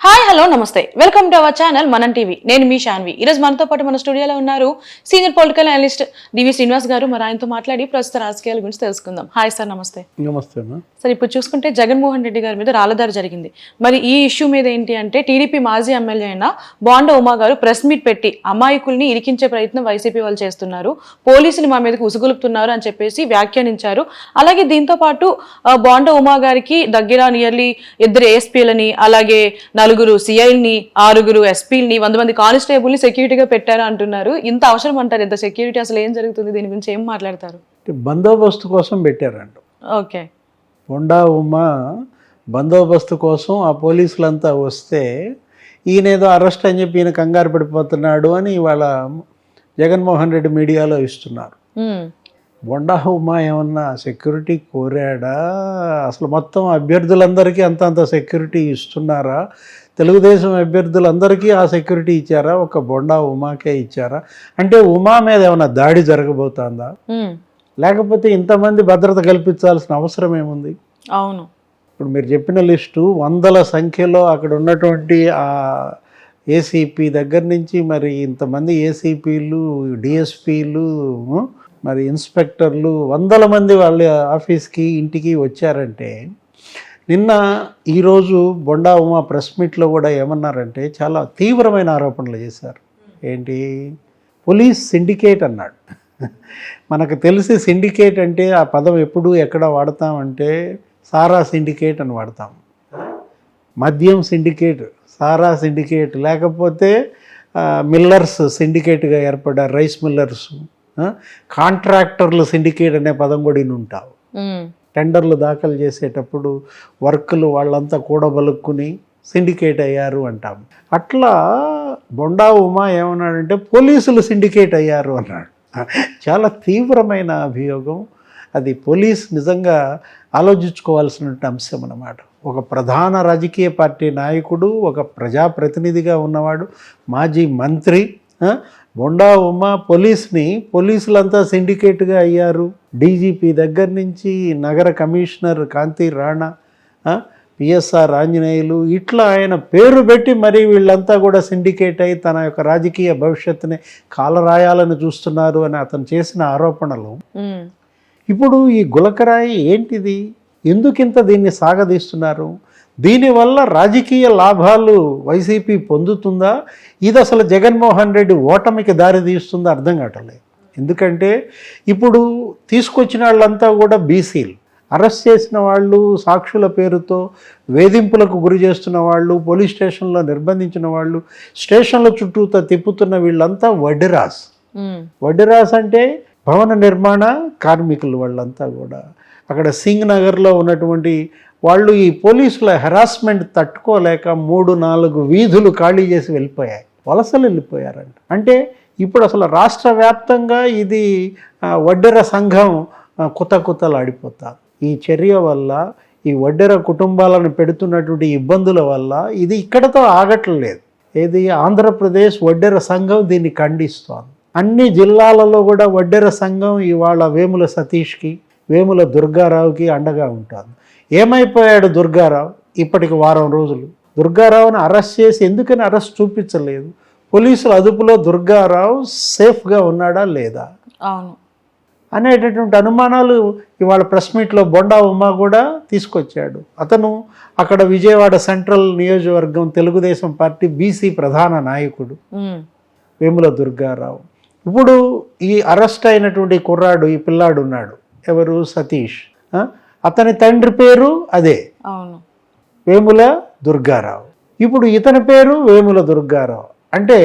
Hi hello నమస్తే. Welcome to our channel Manam TV. నేను మీ శాన్వి ఈ రోజు మనతో పాటు మన స్టూడియోలో ఉన్నారు senior political analyst DV Srinivas garu. మరి ఆయనతో మాట్లాడి ప్రస్తుత రాజకీయాల గురించి తెలుసుకుందాం. హాయ్ సార్ నమస్తే. నమస్తే సార్ ఇప్పుడు చూసుకుంటే జగన్మోహన్ రెడ్డి గారి మీద రాళ్ళదారి జరిగింది. మరి ఈ ఇష్యూ మీద ఏంటి అంటే టీడీపీ మాజీ ఎమ్మెల్యే అయిన బాండ ఉమా గారు ప్రెస్ మీట్ పెట్టి అమాయకుల్ని ఇరికించే ప్రయత్నం వైసీపీ వాళ్ళు చేస్తున్నారు. పోలీసులు మా మీదకి ఉసుగొలుపుతున్నారు అని చెప్పేసి వ్యాఖ్యానించారు. అలాగే దీంతో పాటు బాండ ఉమా గారికి దగ్గర నియర్లీ ఇద్దరు ఏఎస్పీలని అలాగే నలుగురు సిఐల్ని ఆరుగురు ఎస్పీలని వంద మంది కానిస్టేబుల్ని సెక్యూరిటీగా పెట్టారు అంటున్నారు. ఇంత అవసరం అంటారు. ఇంత సెక్యూరిటీ అసలు ఏం జరుగుతుంది? దీని గురించి ఏం మాట్లాడతారు? బందోబస్తు కోసం పెట్టారంట. ఓకే. బొండా ఉమా బందోబస్తు కోసం ఆ పోలీసులంతా వస్తే ఈయన ఏదో అరెస్ట్ అని చెప్పి ఈయన కంగారు పడిపోతున్నాడు అని ఇవాళ జగన్మోహన్ రెడ్డి మీడియాలో ఇస్తున్నారు. బొండా ఉమా ఏమన్నా సెక్యూరిటీ కోరాడా? అసలు మొత్తం అభ్యర్థులందరికీ అంత అంత సెక్యూరిటీ ఇస్తున్నారా? తెలుగుదేశం అభ్యర్థులందరికీ ఆ సెక్యూరిటీ ఇచ్చారా? ఒక బొండా ఉమాకే ఇచ్చారా? అంటే ఉమా మీద ఏమైనా దాడి జరగబోతుందా? లేకపోతే ఇంతమంది భద్రత కల్పించాల్సిన అవసరం ఏముంది? అవును. ఇప్పుడు మీరు చెప్పిన లిస్టు వందల సంఖ్యలో అక్కడ ఉన్నటువంటి ఆ ఏసీపీ దగ్గర నుంచి మరి ఇంతమంది ఏసీపీలు డిఎస్పీలు మరి ఇన్స్పెక్టర్లు వందల మంది వాళ్ళ ఆఫీస్కి ఇంటికి వచ్చారంటే నిన్న ఈరోజు బొండా ఉమా ప్రెస్ మీట్లో కూడా ఏమన్నారంటే చాలా తీవ్రమైన ఆరోపణలు చేశారు. ఏంటి? పోలీస్ సిండికేట్ అన్నాడు. మనకు తెలిసి సిండికేట్ అంటే ఆ పదం ఎప్పుడు ఎక్కడ వాడతామంటే సారా సిండికేట్ అని వాడతాం. మద్యం సిండికేట్ సారా సిండికేట్ లేకపోతే మిల్లర్స్ సిండికేట్గా ఏర్పడ్డారు రైస్ మిల్లర్స్. కాంట్రాక్టర్లు సిండికేట్ అనే పదం కూడా ఉంటావు. టెండర్లు దాఖలు చేసేటప్పుడు వర్కులు వాళ్ళంతా కూడబలుక్కుని సిండికేట్ అయ్యారు అంటాం. అట్లా బొండా ఉమా ఏమన్నాడంటే పోలీసులు సిండికేట్ అయ్యారు అన్నాడు. చాలా తీవ్రమైన అభియోగం. అది పోలీస్ నిజంగా ఆలోచించుకోవాల్సిన అంశం అన్నమాట. ఒక ప్రధాన రాజకీయ పార్టీ నాయకుడు ఒక ప్రజాప్రతినిధిగా ఉన్నవాడు మాజీ మంత్రి బొండా ఉమా పోలీస్ని పోలీసులంతా సిండికేట్గా అయ్యారు. డీజీపీ దగ్గర నుంచి నగర కమిషనర్ కాంతి రాణా పిఎస్ఆర్ ఆంజనేయులు ఇట్లా ఆయన పేరు పెట్టి మరి వీళ్ళంతా కూడా సిండికేట్ అయి తన యొక్క రాజకీయ భవిష్యత్తుని కాలరాయాలని చూస్తున్నారు అని అతను చేసిన ఆరోపణలు. ఇప్పుడు ఈ గులకరాయి ఏంటిది? ఎందుకింత దీన్ని సాగదీస్తున్నారు? దీనివల్ల రాజకీయ లాభాలు వైసీపీ పొందుతుందా? ఇది అసలు జగన్మోహన్ రెడ్డి ఓటమికి దారి తీస్తుందా అర్థం కావట్లేదు. ఎందుకంటే ఇప్పుడు తీసుకొచ్చిన వాళ్ళంతా కూడా బీసీలు. అరెస్ట్ చేసిన వాళ్ళు సాక్షుల పేరుతో వేధింపులకు గురి చేస్తున్న వాళ్ళు పోలీస్ స్టేషన్లో నిర్బంధించిన వాళ్ళు స్టేషన్ల చుట్టూతో తిప్పుతున్న వీళ్ళంతా వడ్డిరాస్. వడ్డిరాస్ అంటే భవన నిర్మాణ కార్మికులు వాళ్ళంతా కూడా. అక్కడ సింగ్ నగర్లో ఉన్నటువంటి వాళ్ళు ఈ పోలీసుల హెరాస్మెంట్ తట్టుకోలేక మూడు నాలుగు వీధులు ఖాళీ చేసి వెళ్ళిపోయాయి. వలసలు వెళ్ళిపోయారంట. అంటే ఇప్పుడు అసలు రాష్ట్ర వ్యాప్తంగా ఇది వడ్డెర సంఘం కుత కుత కుతలాడిపోతా ఈ చర్య వల్ల ఈ వడ్డెర కుటుంబాలను పెడుతున్నటువంటి ఇబ్బందుల వల్ల ఇది ఇక్కడతో ఆగట్లేదు. ఏది? ఆంధ్రప్రదేశ్ వడ్డెర సంఘం దీన్ని ఖండిస్తోంది. అన్ని జిల్లాలలో కూడా వడ్డెర సంఘం ఇవాళ వేముల సతీష్కి వేముల దుర్గారావుకి అండగా ఉంటుంది ఏమైపోయాడు దుర్గారావు? ఇప్పటికి వారం రోజులు. దుర్గారావుని అరెస్ట్ చేసి ఎందుకని అరెస్ట్ చూపించలేదు? పోలీసుల అదుపులో దుర్గారావు సేఫ్గా ఉన్నాడా లేదా? అవును. అనేటటువంటి అనుమానాలు ఇవాళ ప్రెస్ మీట్లో బొండా ఉమా కూడా తీసుకొచ్చాడు. అతను అక్కడ విజయవాడ సెంట్రల్ నియోజకవర్గం తెలుగుదేశం పార్టీ బీసీ ప్రధాన నాయకుడు. వేముల దుర్గారావు. ఇప్పుడు ఈ అరెస్ట్ అయినటువంటి కుర్రాడు ఈ పిల్లాడు ఉన్నాడు ఎవరు? సతీష్? అతని తండ్రి పేరు అదే. అవును. వేముల దుర్గారావు. ఇప్పుడు ఇతని పేరు వేముల దుర్గారావు. అంటే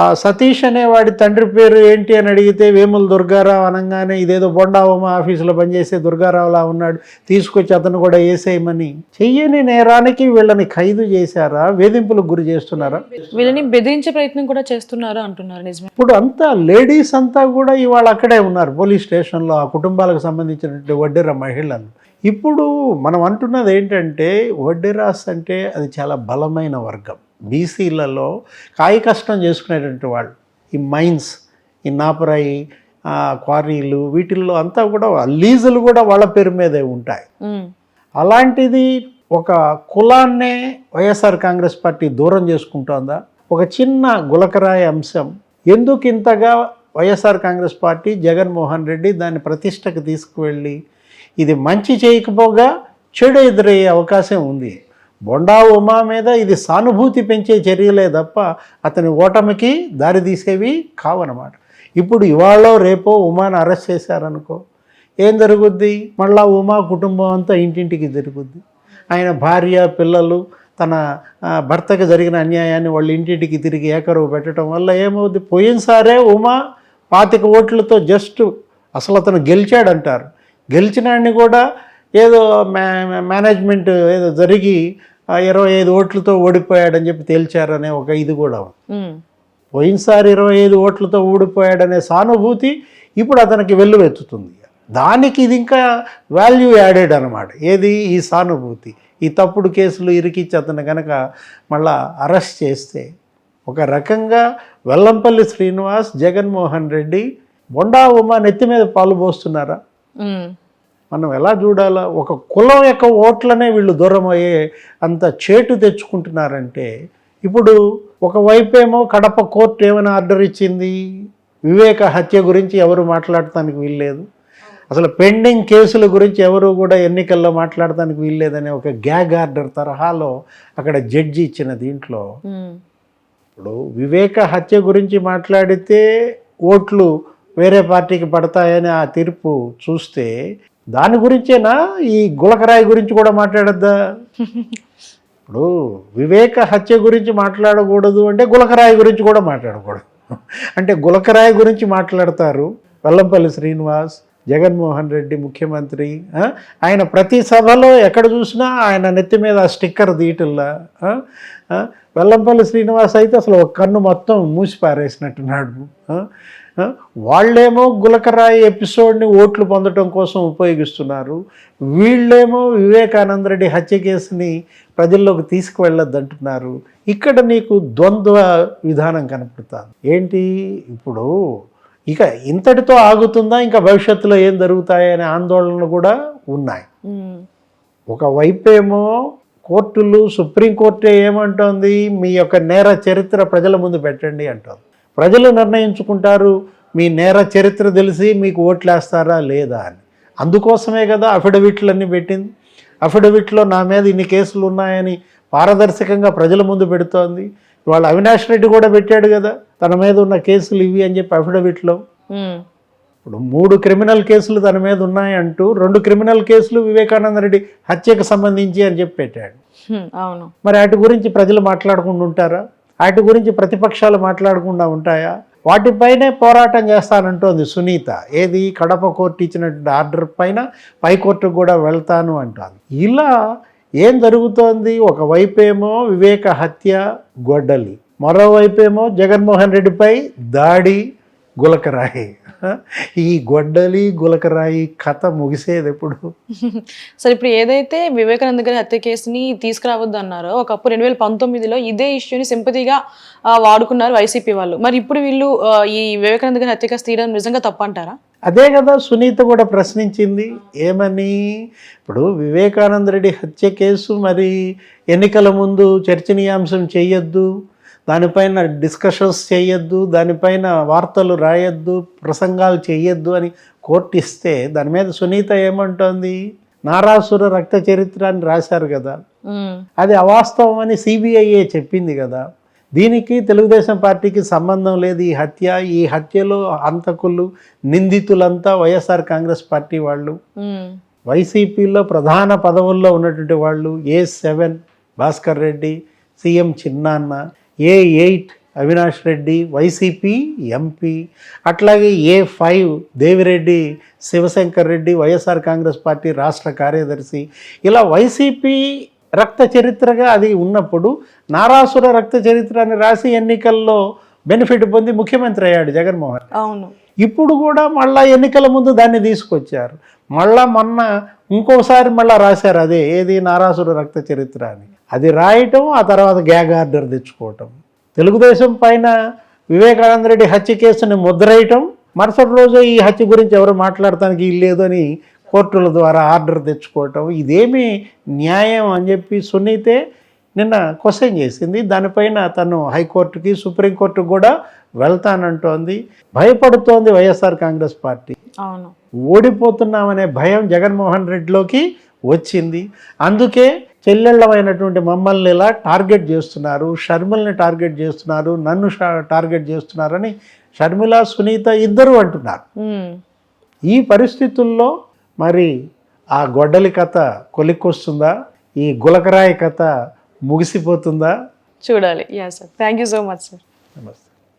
ఆ సతీష్ అనేవాడి తండ్రి పేరు ఏంటి అని అడిగితే వేముల దుర్గారావు అనగానే ఇదేదో బొండావమ్మ ఆఫీసులో పనిచేసే దుర్గారావులా ఉన్నాడు. తీసుకొచ్చి అతను కూడా వేసేయమని చెయ్యని నేరానికి వీళ్ళని ఖైదు చేశారా? వేధింపులకు గురి చేస్తున్నారా? వీళ్ళని బెదిరించే ప్రయత్నం కూడా చేస్తున్నారు అంటున్నారు నిజమే. ఇప్పుడు అంతా లేడీస్ అంతా కూడా ఇవాళ అక్కడే ఉన్నారు పోలీస్ స్టేషన్లో ఆ కుటుంబాలకు సంబంధించినటువంటి వడ్డెర మహిళలు. ఇప్పుడు మనం అంటున్నది ఏంటంటే వడ్డెరాస్ అంటే అది చాలా బలమైన వర్గం. బీసీలలో కాయ కష్టం చేసుకునేటువంటి వాళ్ళు ఈ మైన్స్ ఈ నాపరాయి క్వారీలు వీటిల్లో అంతా కూడా లీజులు కూడా వాళ్ళ పేరు మీదే ఉంటాయి. అలాంటిది ఒక కులాన్నే వైఎస్ఆర్ కాంగ్రెస్ పార్టీ దూరం చేసుకుంటోందా? ఒక చిన్న గులకరాయి అంశం. ఎందుకు ఇంతగా YSR Congress party Jaganmohan Reddy దాన్ని ప్రతిష్టకు తీసుకువెళ్ళి ఇది మంచి చేయకపోగా చెడు ఎదురయ్యే అవకాశం ఉంది? బొండా ఉమా మీద ఇది సానుభూతి పెంచే చర్యలే తప్ప అతని ఓటమికి దారితీసేవి కావనమాట ఇప్పుడు ఇవాళ రేపో ఉమాను అరెస్ట్ చేశారనుకో ఏం జరుగుద్ది? మళ్ళా ఉమా కుటుంబం అంతా ఇంటింటికి జరుగుద్ది ఆయన భార్య పిల్లలు తన భర్తకు భర్తకి జరిగిన అన్యాయాన్ని వాళ్ళ ఇంటింటికి తిరిగి ఏకరువు పెట్టడం వల్ల ఏమవుద్ది? పోయినసారే ఉమా పాతిక ఓట్లతో జస్ట్ అసలు అతను గెలిచాడంటారు. గెలిచినాడిని కూడా ఏదో మేనేజ్మెంట్ ఏదో జరిగి ఇరవై ఐదు ఓట్లతో ఓడిపోయాడని చెప్పి తేల్చారనే ఒక ఇది కూడా పోయినసారి ఇరవై ఐదు ఓట్లతో ఊడిపోయాడనే సానుభూతి ఇప్పుడు అతనికి వెల్లువెత్తుతుంది. దానికి ఇది ఇంకా వాల్యూ యాడెడ్ అనమాట ఏది? ఈ సానుభూతి. ఈ తప్పుడు కేసులు ఇరికిచ్చి అతను కనుక మళ్ళా అరెస్ట్ చేస్తే ఒక రకంగా వెల్లంపల్లి శ్రీనివాస్ జగన్మోహన్ రెడ్డి బొండా ఉమా నెత్తి మీద పాలు పోస్తున్నారా? మనం ఎలా చూడాలా? ఒక కులం యొక్క ఓట్లనే వీళ్ళు దూరం అయ్యే అంత చేటు తెచ్చుకుంటున్నారంటే ఇప్పుడు ఒకవైపేమో కడప కోర్టు ఏమైనా ఆర్డర్ ఇచ్చింది వివేక హత్య గురించి ఎవరు మాట్లాడటానికి వీల్లేదు. అసలు పెండింగ్ కేసుల గురించి ఎవరు కూడా ఎన్నికల్లో మాట్లాడటానికి వీల్లేదనే ఒక గ్యాగ్ ఆర్డర్ తరహాలో అక్కడ జడ్జి ఇచ్చిన దీంట్లో ఇప్పుడు వివేక హత్య గురించి మాట్లాడితే ఓట్లు వేరే పార్టీకి పడతాయని ఆ తీర్పు చూస్తే దాని గురించేనా? ఈ గులకరాయి గురించి కూడా మాట్లాడద్దా? ఇప్పుడు వివేక హత్య గురించి మాట్లాడకూడదు అంటే గులకరాయి గురించి కూడా మాట్లాడకూడదు. అంటే గులకరాయి గురించి మాట్లాడతారు వెల్లంపల్లి శ్రీనివాస్ జగన్మోహన్ రెడ్డి ముఖ్యమంత్రి ఆయన ప్రతి సభలో ఎక్కడ చూసినా ఆయన నెత్తి మీద ఆ స్టిక్కర్ తీయటల్లా వెల్లంపల్లి శ్రీనివాస్ అయితే అసలు ఒక కన్ను మొత్తం మూసి పారేసినట్టున్నాడు. వాళ్ళేమో గులకరాయి ఎపిసోడ్ని ఓట్లు పొందడం కోసం ఉపయోగిస్తున్నారు. వీళ్ళేమో వివేకానంద రెడ్డి హత్య కేసుని ప్రజల్లోకి తీసుకువెళ్ళొద్దంటున్నారు. ఇక్కడ నీకు ద్వంద్వ విధానం కనపడుతుంది. ఏంటి? ఇప్పుడు ఇక ఇంతటితో ఆగుతుందా? ఇంకా భవిష్యత్తులో ఏం జరుగుతాయనే ఆందోళనలు కూడా ఉన్నాయి. ఒకవైపేమో కోర్టులు సుప్రీంకోర్టు ఏమంటోంది? మీ యొక్క నేర చరిత్ర ప్రజల ముందు పెట్టండి అంటోంది. ప్రజలు నిర్ణయించుకుంటారు మీ నేర చరిత్ర తెలిసి మీకు ఓట్లేస్తారా లేదా అని. అందుకోసమే కదా అఫిడవిట్లన్నీ పెట్టింది. అఫిడవిట్లో నా మీద ఇన్ని కేసులు ఉన్నాయని పారదర్శకంగా ప్రజల ముందు పెడుతోంది. ఇవాళ అవినాష్ రెడ్డి కూడా పెట్టాడు కదా తన మీద ఉన్న కేసులు ఇవి అని చెప్పి అఫిడవిట్లో. ఇప్పుడు మూడు క్రిమినల్ కేసులు తన మీద ఉన్నాయంటూ రెండు క్రిమినల్ కేసులు వివేకానంద రెడ్డి హత్యకు సంబంధించి అని చెప్పి పెట్టాడు. అవును. మరి వాటి గురించి ప్రజలు మాట్లాడకుండా ఉంటారా వాటి గురించి ప్రతిపక్షాలు మాట్లాడకుండా ఉంటాయా? వాటిపైనే పోరాటం చేస్తానంటోంది సునీత. ఏది? కడప కోర్టు ఇచ్చినటువంటి ఆర్డర్ పైన పై కోర్టుకు కూడా వెళ్తాను అంటోంది. ఇలా ఏం జరుగుతోంది? ఒకవైపేమో వివేక హత్య గొడ్డలి. మరోవైపేమో జగన్మోహన్ రెడ్డిపై దాడి. గులకరాయి. ఈ గొడ్డలి గులకరాయి కథ ముగిసేది ఎప్పుడు? సరే ఇప్పుడు ఏదైతే వివేకానంద గారి హత్య కేసుని తీసుకురావద్దు అన్నారో ఒకప్పుడు రెండు వేల పంతొమ్మిదిలో ఇదే ఇష్యూని సింపతిగా వాడుకున్నారు వైసీపీ వాళ్ళు. మరి ఇప్పుడు వీళ్ళు ఈ వివేకానంద గారి హత్య కేసు తీయడం నిజంగా తప్పంటారా? అదే కదా సునీత కూడా ప్రశ్నించింది. ఏమని? ఇప్పుడు వివేకానంద రెడ్డి హత్య కేసు మరి ఎన్నికల ముందు చర్చనీయాంశం చేయొద్దు. దానిపైన డిస్కషన్స్ చేయొద్దు దానిపైన వార్తలు రాయొద్దు ప్రసంగాలు చేయొద్దు అని కోర్టు ఇస్తే దాని మీద సునీత ఏమంటోంది? నారాసుర రక్త చరిత్ర అని రాశారు కదా. అది అవాస్తవం అని సిబిఐఏ చెప్పింది కదా. దీనికి తెలుగుదేశం పార్టీకి సంబంధం లేదు ఈ హత్య. ఈ హత్యలో హంతకులు నిందితులంతా వైఎస్ఆర్ కాంగ్రెస్ పార్టీ వాళ్ళు. వైసీపీలో ప్రధాన పదవుల్లో ఉన్నటువంటి వాళ్ళు A seven Bhaskar Reddy CM చిన్నాన్న A eight Avinash Reddy YCP MP అట్లాగే A five Devireddy Sivasankar Reddy YSR Congress party రాష్ట్ర కార్యదర్శి. ఇలా వైసీపీ రక్త చరిత్రగా అది ఉన్నప్పుడు నారాసుర రక్త చరిత్ర అని రాసి ఎన్నికల్లో బెనిఫిట్ పొంది ముఖ్యమంత్రి అయ్యాడు జగన్మోహన్. అవును. ఇప్పుడు కూడా మళ్ళా ఎన్నికల ముందు దాన్ని తీసుకొచ్చారు. మళ్ళా మొన్న ఇంకోసారి మళ్ళా రాశారు అదే ఏది నారాసుర రక్త చరిత్ర అని. అది రాయటం ఆ తర్వాత గ్యాగ్ ఆర్డర్ తెచ్చుకోవటం. తెలుగుదేశం పైన వివేకానంద రెడ్డి హత్య కేసుని ముద్రేయటం మరుసటి రోజు ఈ హత్య గురించి ఎవరు మాట్లాడటానికి లేదు అని కోర్టుల ద్వారా ఆర్డర్ తెచ్చుకోవటం ఇదేమి న్యాయం అని చెప్పి సునీతే నిన్న క్వశ్చన్ చేసింది. దానిపైన తను హైకోర్టుకి సుప్రీంకోర్టుకు కూడా వెళ్తానంటోంది. భయపడుతోంది వైఎస్ఆర్ కాంగ్రెస్ పార్టీ. అవును. ఓడిపోతున్నామనే భయం జగన్మోహన్ రెడ్డిలోకి వచ్చింది. అందుకే చెల్లెళ్ళమైనటువంటి మమ్మల్ని ఇలా టార్గెట్ చేస్తున్నారు? షర్మిల్ని టార్గెట్ చేస్తున్నారు? నన్ను టార్గెట్ చేస్తున్నారని షర్మిల సునీత ఇద్దరు అంటున్నారు. ఈ పరిస్థితుల్లో మరి ఆ గొడ్డలి కథ కొలిక్కొస్తుందా? ఈ గులకరాయి కథ ముగిసిపోతుందా? చూడాలి. Yeah sir thank you so much sir నమస్తే.